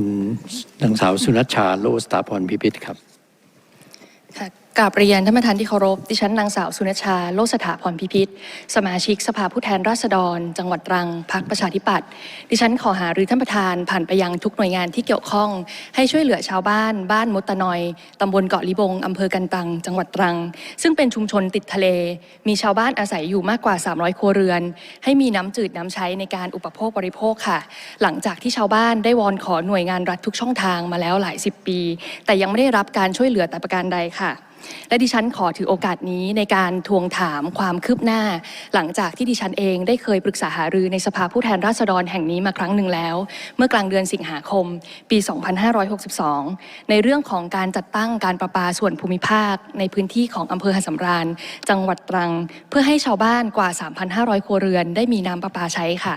คุณนางสาวสุนัชชาโลสตาพรพิพิธครับ กาบเรียนท่านประธานที่เคารพ ดิฉันนางสาวสุนชชา โลสถาพรพิพิธ สมาชิกสภาผู้แทนราษฎร จังหวัดตรังพักประชาธิปัตย์ดิฉันขอหารือท่านประธานผ่านไปยังทุกหน่วยงานที่เกี่ยวข้อง ให้ช่วยเหลือชาวบ้าน บ้านมดตะนอยตำบลเกาะลิบงอำเภอกันตัง จังหวัดตรัง ซึ่งเป็นชุมชนติดทะเล มีชาวบ้านอาศัยอยู่มากกว่า 300 ครัวเรือน ให้มีน้ำจืดน้ำใช้ในการอุปโภคบริโภคค่ะ หลังจากที่ชาวบ้านได้วอนขอหน่วยงานรัฐทุกช่องทางมาแล้วหลายสิบปี แต่ยังไม่ได้รับการช่วยเหลือแต่ประการใดค่ะ และดิฉันขอถือโอกาสนี้ในการทวงถามความคืบหน้า หลังจากที่ดิฉันเองได้เคยปรึกษาหารือในสภาผู้แทนราษฎรแห่งนี้มาครั้งหนึ่งแล้ว เมื่อกลางเดือนสิงหาคม ปี 2562 ในเรื่องของการจัดตั้งการประปาส่วนภูมิภาค ในพื้นที่ของอำเภอหาดสำราญ จังหวัดตรัง เพื่อให้ชาวบ้านกว่า 3,500 ครัวเรือน ได้มีน้ำประปาใช้ค่ะ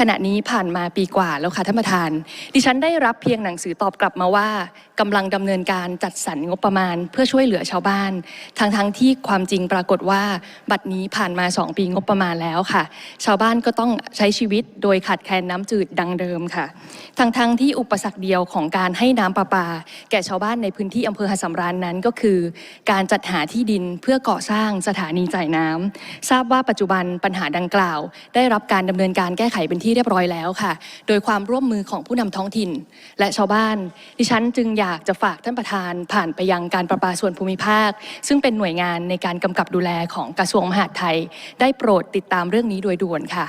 ขณะนี้ผ่านมาปีกว่าแล้วค่ะท่านประธาน ดิฉันได้รับเพียงหนังสือตอบกลับมาว่ากำลังดำเนินการจัดสรรงบประมาณ เพื่อช่วยเหลือชาวบ้าน ทั้งทั้งๆที่ความจริงปรากฏว่า บัดนี้ผ่านมา 2 ปีงบประมาณแล้วค่ะ ชาวบ้านก็ต้องใช้ชีวิตโดยขาดแคลนน้ำจืดดังเดิมค่ะ ทั้งทั้งๆที่อุปสรรคเดียวของการให้น้ำประปา แก่ชาวบ้านในพื้นที่อำเภอหาดสำราญนั้นก็คือ การจัดหาที่ดินเพื่อก่อสร้างสถานีจ่ายน้ำทราบว่าปัจจุบันปัญหาดังกล่าว ได้รับการดำเนินการแก้ไขเป็นที่เรียบร้อยแล้วค่ะ โดยความร่วมมือของผู้นำท้องถิ่น และชาวบ้าน ดิฉันจึงอยากจะฝากท่านประธานผ่านไปยังการประปาส่วนภูมิภาค ซึ่งเป็นหน่วยงานในการกำกับดูแลของกระทรวงมหาดไทย ได้โปรดติดตามเรื่องนี้โดยด่วนค่ะ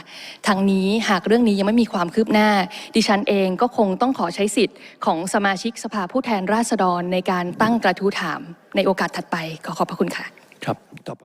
ทางนี้หากเรื่องนี้ยังไม่มีความคืบหน้า ดิฉันเองก็คงต้องขอใช้สิทธิ์ของสมาชิกสภาผู้แทนราษฎรในการตั้งกระทู้ถามในโอกาสถัดไปขอขอบพระคุณค่ะ ครับต่อ